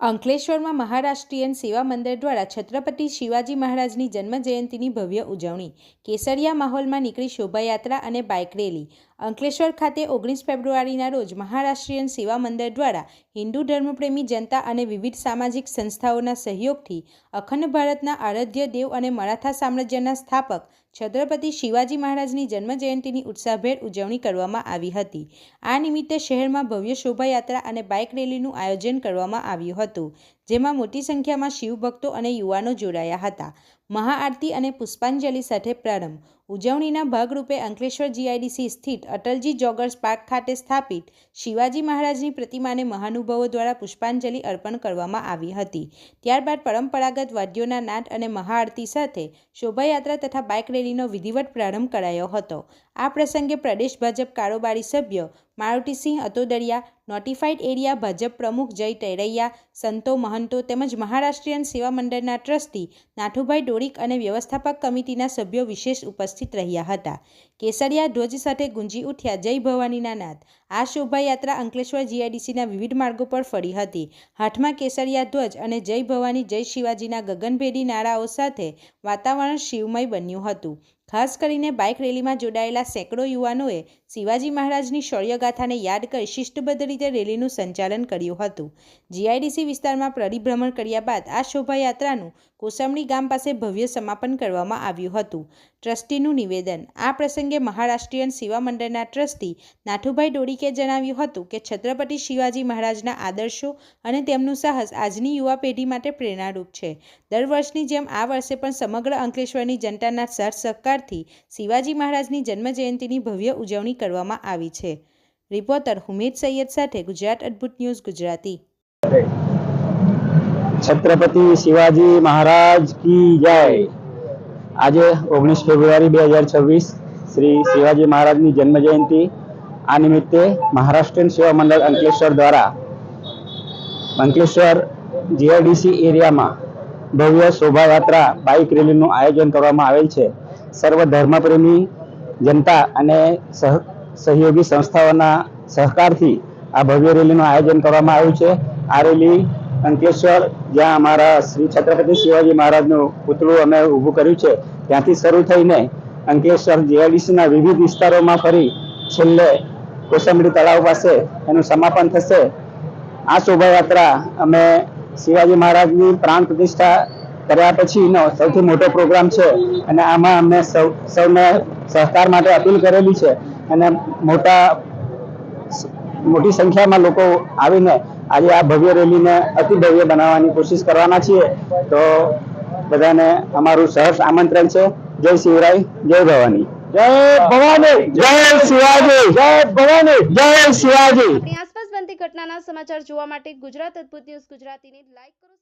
અંકલેશ્વરમાં મહારાષ્ટ્રીયન સેવા મંદિર દ્વારા છત્રપતિ શિવાજી મહારાજની જન્મ જયંતિની ભવ્ય ઉજવણી. કેસરિયા માહોલમાં નીકળી શોભાયાત્રા અને બાઇક રેલી. અંકલેશ્વર ખાતે ઓગણીસ ફેબ્રુઆરીના રોજ મહારાષ્ટ્રીયન સેવા મંદિર દ્વારા હિન્દુ ધર્મપ્રેમી જનતા અને વિવિધ સામાજિક સંસ્થાઓના સહયોગથી અખંડ ભારતના આરાધ્ય દેવ અને મરાઠા સામ્રાજ્યના સ્થાપક છત્રપતિ શિવાજી મહારાજની જન્મજયંતિની ઉત્સાહભેર ઉજવણી કરવામાં આવી હતી. આ નિમિત્તે શહેરમાં ભવ્ય શોભાયાત્રા અને બાઇક રેલીનું આયોજન કરવામાં આવ્યું હતું. જેમાં મોટી સંખ્યામાં શિવભક્તો અને યુવાનો જોડાયા હતા. મહાઆરતી અને પુષ્પાંજલિ સાથે પ્રારંભ. ઉજવણીના ભાગરૂપે અંકલેશ્વર જીઆઈડીસી સ્થિત અટલજી જોગર્સ પાર્ક ખાતે સ્થાપિત શિવાજી મહારાજની પ્રતિમાને મહાનુભાવો દ્વારા પુષ્પાંજલિ અર્પણ કરવામાં આવી હતી. ત્યારબાદ પરંપરાગત વાદ્યોના નાટ અને મહાઆરતી સાથે શોભાયાત્રા તથા બાઇક રેલીનો વિધિવત પ્રારંભ કરાયો હતો. આ પ્રસંગે પ્રદેશ ભાજપ કારોબારી સભ્ય મારુતિસિંહ અતોદરિયા નોટિફાઈડ એરિયા, ભાજપ પ્રમુખ જય ટેરૈયા સંતો મહંતો તેમજ મહારાષ્ટ્રીયન સેવા મંડળના ટ્રસ્ટી નાથુભાઈ ડોરીક અને વ્યવસ્થાપક કમિટીના સભ્યો વિશેષ ઉપસ્થિત રહ્યા હતા. કેસરિયા ધ્વજ સાથે ગુંજી ઉઠ્યા જય ભવાનીના નાદ. આ શોભાયાત્રા અંકલેશ્વર જીઆઈડીસીના વિવિધ માર્ગો પર ફરી હતી. હાથમાં કેસરિયા ધ્વજ અને જય ભવાની જય શિવાજીના ગગનભેદી નારાઓ સાથે વાતાવરણ શિવમય બન્યું હતું. ખાસ કરીને બાઇક રેલીમાં જોડાયેલા સેંકડો યુવાનોએ શિવાજી મહારાજની શૌર્યગાથાને યાદ કરી શિસ્તબદ્ધ રીતે રેલીનું સંચાલન કર્યું હતું. જીઆઈડીસી વિસ્તારમાં પરિભ્રમણ કર્યા બાદ આ શોભાયાત્રાનું કોસમણી ગામ પાસે ભવ્ય સમાપન કરવામાં આવ્યું હતું. ટ્રસ્ટીનું નિવેદન. આ પ્રસંગે મહારાષ્ટ્રીયન સેવા ટ્રસ્ટી નાથુભાઈ ડોડીકે જણાવ્યું હતું કે છત્રપતિ શિવાજી મહારાજના આદર્શો અને તેમનું સાહસ આજની યુવા પેઢી માટે પ્રેરણારૂપ છે. દર વર્ષની જેમ આ વર્ષે પણ સમગ્ર અંકલેશ્વરની જનતાના સર સહકારથી શિવાજી મહારાજની જન્મજયંતિની ભવ્ય ઉજવણી કરવામાં આવી છે. રિપોર્ટર હુમેદ સૈયદ સાથે ગુજરાત અદ્ભુત ન્યૂઝ ગુજરાતી. છત્રપતિ શિવાજી મહારાજ કી જય. આજે ઓગણીસ ફેબ્રુઆરી બે હજાર છવ્વીસ શ્રી શિવાજી મહારાજની જન્મ જયંતિ આ નિમિત્તે મહારાષ્ટ્રીયન સેવા મંડળ અંકલેશ્વર દ્વારા અંકલેશ્વર જીઆઈડીસી એરિયામાં ભવ્ય શોભાયાત્રા બાઇક રેલીનું આયોજન કરવામાં આવેલ છે. સર્વ ધર્મપ્રેમી જનતા અને સહ સહયોગી સંસ્થાઓના સહકારથી આ ભવ્ય રેલીનું આયોજન કરવામાં આવ્યું છે. આ રેલી અંકલેશ્વર, જ્યાં અમારા શ્રી છત્રપતિ શિવાજી મહારાજનું પુતળું અમે ઊભું કર્યું છે, ત્યાંથી શરૂ થઈને અંકલેશ્વર જીઆઈડીસીના વિવિધ વિસ્તારોમાં ફરી છેલ્લે કોસંબડી તળાવ પાસે એનું સમાપન થશે. આ શોભાયાત્રા અમે શિવાજી મહારાજની પ્રાણ પ્રતિષ્ઠા કર્યા પછીનો સૌથી મોટો પ્રોગ્રામ છે અને આમાં અમે સૌ, સૌને સહકાર માટે અપીલ કરેલી છે અને મોટા, મોટી સંખ્યામાં લોકો આવીને આજે આ ભવ્ય રેલીને અતિ ભવ્ય બનાવવાની કોશિશ કરવાના છીએ. તો બધાને અમારું સહર્ષ આમંત્રણ છે. જય શિવરાય જય ભવાની. જય ભવાની. જય શિવાજી. જય ભવાની. જય શિવાજી. આસપાસ બનતી ઘટનાના સમાચાર જોવા માટે ગુજરાત અદ્ભુત ન્યૂઝ ગુજરાતીને લાઈક કરો